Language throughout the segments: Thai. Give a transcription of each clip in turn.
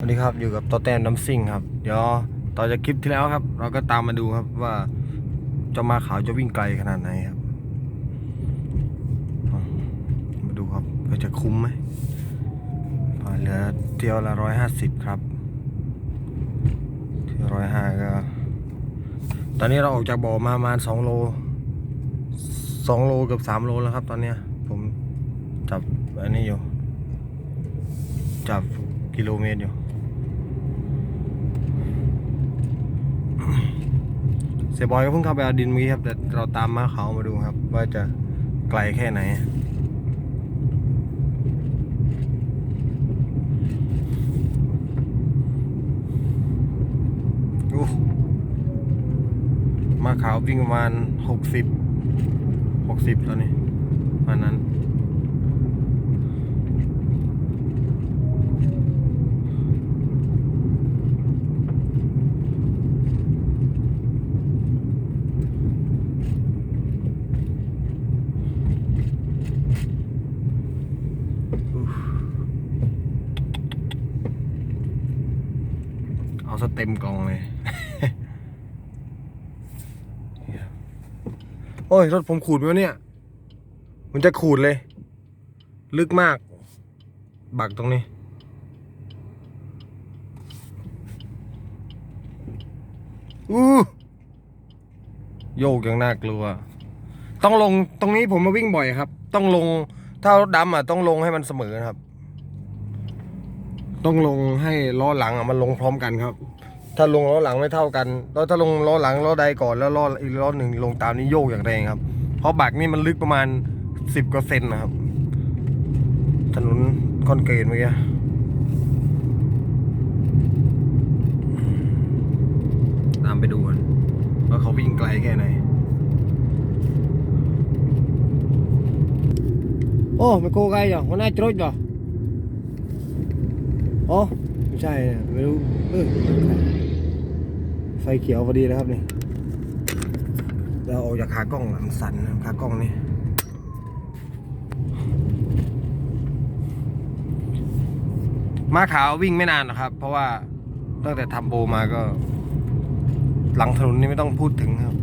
สวัสดีครับอยู่กับต่อแตนน้ำซิ่งครับ เดี๋ยวต่อจากคลิปที่แล้วครับ เราก็ตามมาดูครับว่าเจ้ามาขาวจะวิ่งไกลขนาดไหนครับ มาดูครับว่าจะคุ้มไหมอ่าเหลือเที่ยวละร้อยห้าสิบครับเที่ยวร้อยห้าก็ ตอนนี้เราออกจากบ่อมาประมาณสองโลสองโลเกับสามโลแล้วครับ ตอนเนี้ย ผมจับอันนี้อยู่ จับกิโลเมตรอยู่ เสียบอยก็เพิ่งเข้าไปเอาดินเมื่อกี้ครับ แต่เราตามมาเขามาดูครับ ว่าจะไกลแค่ไหนอู้มาขาววิ่งประมาณหกสิบหกสิบตอนนี้ประมาณนั้น เอาสเต็มกองเลย โอ้ย รถผมขูดไปวะเนี่ย มันจะขูดเลย ลึกมาก บักตรงนี้ อู้โยกยังน่ากลัว ต้องลงตรงนี้ผมมาวิ่งบ่อยครับ ต้องลง ถ้ารถดำอะต้องลงให้มันเสมอนะครับ ต้องลงให้ล้อหลังอะมันลงพร้อมกันครับ ถ้าลงล้อหลังไม่เท่ากัน แล้วถ้าลงล้อหลังล้อใดก่อนแล้วล้ออีกล้อหนึ่งลงตามนี้โยกอย่างแรงครับ เพราะบักนี่มันลึกประมาณสิบกว่าเซนนะครับ ถนนคอนกรีตเมื่อกี้ตามไปดูกันว่าเขาวิ่งไกลแค่ไหนโอ้ไม่โกไกลเหรอมันน่าจะรถเหรอ อ๋อ ไม่ใช่นี่ยไม่รู้เออไฟเขียวพอดีนะครับนี่เราออกจากขากล้องอะมันสั่นขากล้องนี่มาขาววิ่งไม่นานหรอกครับ เพราะว่าตั้งแต่ทำโบมาก็ หลังถนนนี่ไม่ต้องพูดถึงครับ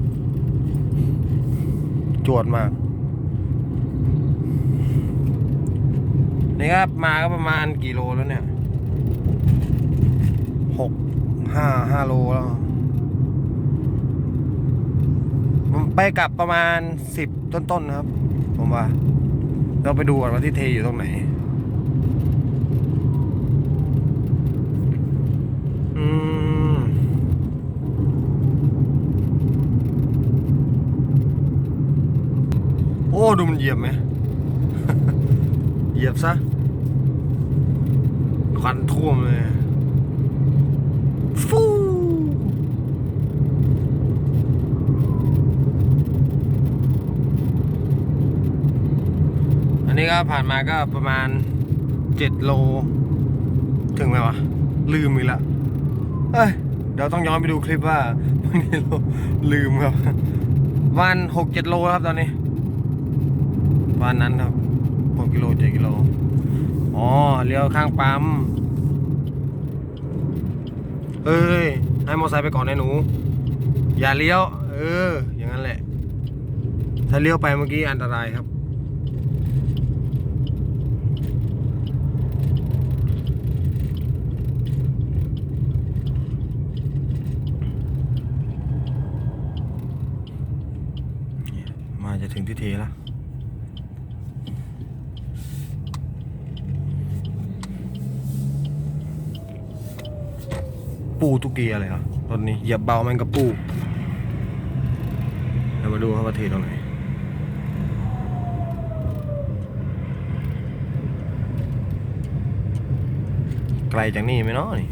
จวดมากนี่ครับมาก็ประมาณกี่โลแล้วเนี่ย หกห้าห้าโลแล้วผมไปกลับประมาณสิบต้นๆนครับ ผมว่า เราไปดูก่อนว่าที่เทอยู่ตรงไหน อืม โอ้ ดูมันเหยียบไหม เหยียบซะ ควันท่วมเลย ฟูอั นนี้ก็ผ่านมาก็ประมาณเจ็ดโล ถึงไหมวะ ลืมอีกแล้วเอ้ยเดี๋ยวต้องย้อนไปดูคลิปว่ามันกี่โลลืมครับ วันหกเจ็ดโลครับตอนนี้ วันนั้นครับหกกิโลเจ็ดกิโลอ๋อเลี้ยวข้างปั๊มเอ้ย ให้มอเตอร์ไซค์ไปก่อนนะหนู อย่าเลี้ยว เออ อย่างนั้นแหละ ถ้าเลี้ยวไปเมื่อกี้อันตรายครับ มาจะถึงที่เทแล้วปูตุกเกียอะไรครับตอนนี้เหยียบเบามันกับปูเดี๋ยวมาดูครับว่าเทตรงไหนไกลจากนี่ไหมเนาะนี่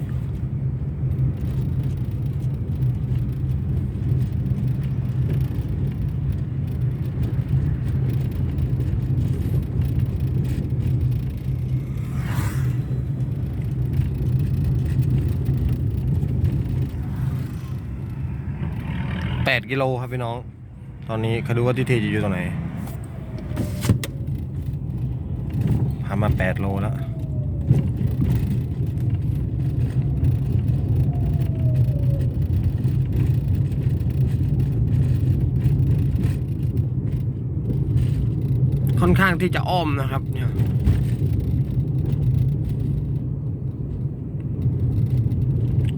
8กิโลครับพี่น้อง ตอนนี้เขาดูว่าที่เทจะอยู่ตรงไหนพามา 8 โลแล้วค่อนข้างที่จะอ้อมนะครับเนี่ย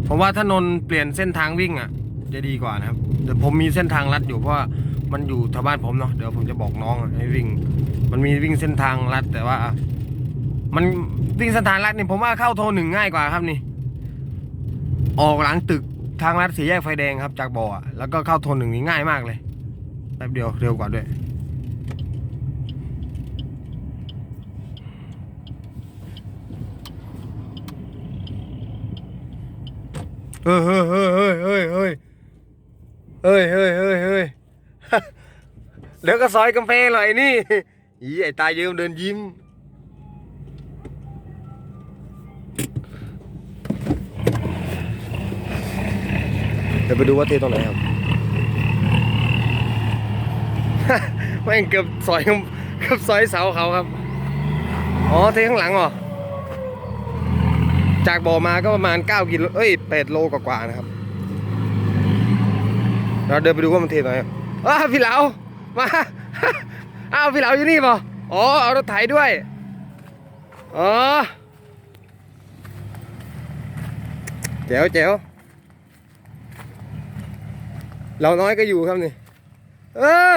ผมว่าถนนเปลี่ยนเส้นทางวิ่งอะ จะดีกว่านะครับ เดี๋ยวผมมีเส้นทางลัดอยู่เพราะว่ามันอยู่แถวบ้านผมเนาะเดี๋ยวผมจะบอกน้องอะให้วิ่ง มันมีวิ่งเส้นทางลัดแต่ว่า มันวิ่งเส้นทางลัดนี่ผมว่าเข้าโทรหนึ่งง่ายกว่าครับนี่ ออกหลังตึกทางลัดสี่แยกไฟแดงครับ จากบ่อแล้วก็เข้าโทรหนึ่งนี่ง่ายมากเลยแป๊บเดียวเร็วกว่าด้วยเฮ้ยเฮ้ยเฮ้ยเฮ้ยเฮ้ยเฮ้ย เฮ้ยเฮ้ยเฮ้ยเฮ้ยเดี๋ยวก็ซอยกำแพงหน่อยนี่อีไอ้ตาเยิ้มเดินยิ้ม เดี๋ยวไปดูว่าเทตรงไหนครับแม่งเกือบซอยเกือบซอยเสาเขาครับ อ๋อเทข้างหลังเหรอ จากบ่อมาก็ประมาณ 9กิโลเอ้ย8โลกว่าๆนะครับ เราเดินไปดูว่ามันเทไหนอ้าวพี่เหลามาอ้าวพี่เหลาอยู่นี่ป่ะอ๋อเอารถไถด้วยอ๋อแจ๋วแจ๋วเราน้อยก็อยู่ครับนี่เออ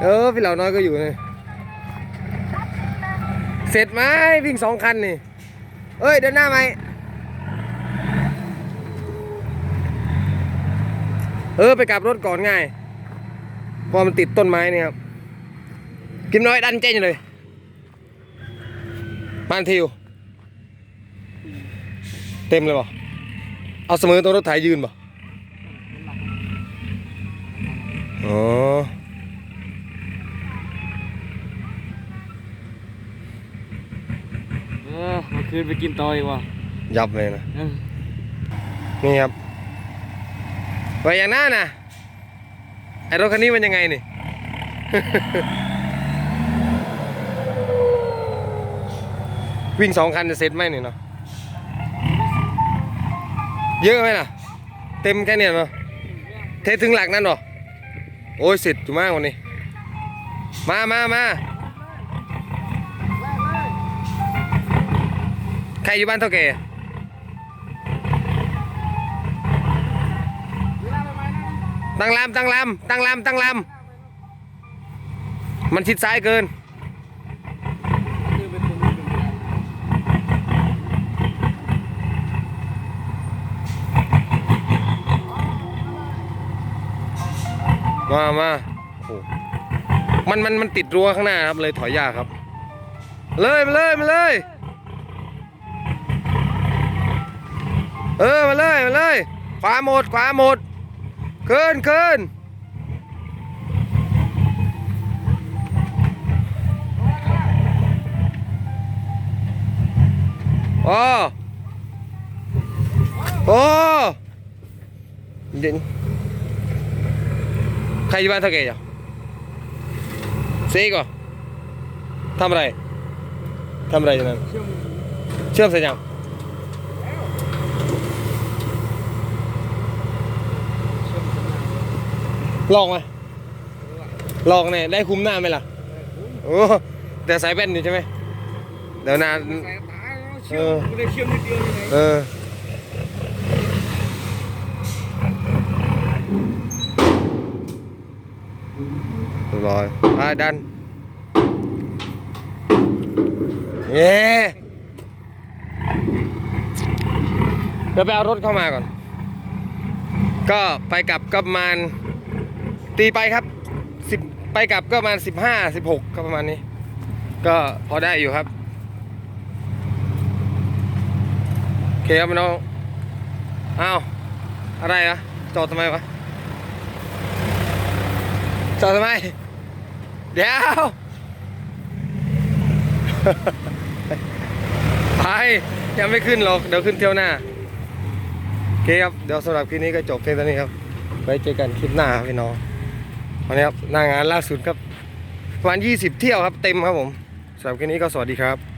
เออพี่เหล่าน้อยก็อยู่นี่ เสร็จไหมวิ่งสองคันนี่ เอ้ย เดินหน้าไหมเออ ไปกลับรถก่อนง่ายเพราะมันติดต้นไม้นี่ครับกิมน้อยดันเจนอยู่เลยมานทิว เต็มเลยบ่เอาเสมอตัวรถไถยืนบ่อ๋อ คืนไปกินต่อยว่ะยับเลยนะเออนี่ครับไปอย่างหน้านะไอรถคันนี้มันยังไงนี่ วิ่งสองคันจะเสร็จไหมนี่เนาะเยอะไหมล่ะ เต็มแค่เนี้ยเนาะเทถึงหลักนั่นเหรอโอ้ยเสร็จอยู่มากวันนี้ มามามา ใครอยู่บ้านเท่าแก่ตั้งลำตั้งลำตั้งลำตั้งลำมันชิดซ้ายเกิน มามาโอ้โหมันมันมันติดรั้วข้างหน้าครับเลยถอยยากครับ เลยมาเลยมาเลย เออมาเลยมาเลยขวาหมดขวาหมดเกินเกินโอ้โอ้เดี๋ยวใครอยู่บ้านเท่าแก่จ้ะเซ็กเหรอทำอะไรทำอะไรอยู่นั่นเชื่อมเสร็จยัง ลองไหมลองเนี่ยได้คุมหน้าไหมล่ะโอ้แต่สายแว่นอยู่ใช่ไหมเดี๋ยวนานสายตาเชื่อมกูได้เชื่อมนิดเดียวยังไงเออเรียบร้อยไปดันเย้เดี๋ยวไปเอารถเข้ามาก่อน ก็ไปกลับก็ประมาณ ตีไปครับสิบไปกลับก็ประมาณสิบห้าสิบหกก็ประมาณนี้ ก็พอได้อยู่ครับโอเคครับพี่น้องอ้าวอะไรอะจอดทำไมวะจอดทำไม เดี๋ยว ไปยังไม่ขึ้นหรอก เดี๋ยวขึ้นเที่ยวหน้าโอเคครับ เดี๋ยวสำหรับคลิปนี้ก็จบเพียงเท่านี้ครับ ไว้เจอกันคลิปหน้าพี่น้อง วันนี้ครับหน้างานล่าสุดครับประมาณ20 เที่ยวครับเต็มครับผมสำหรับคลิปนี้ก็สวัสดีครับ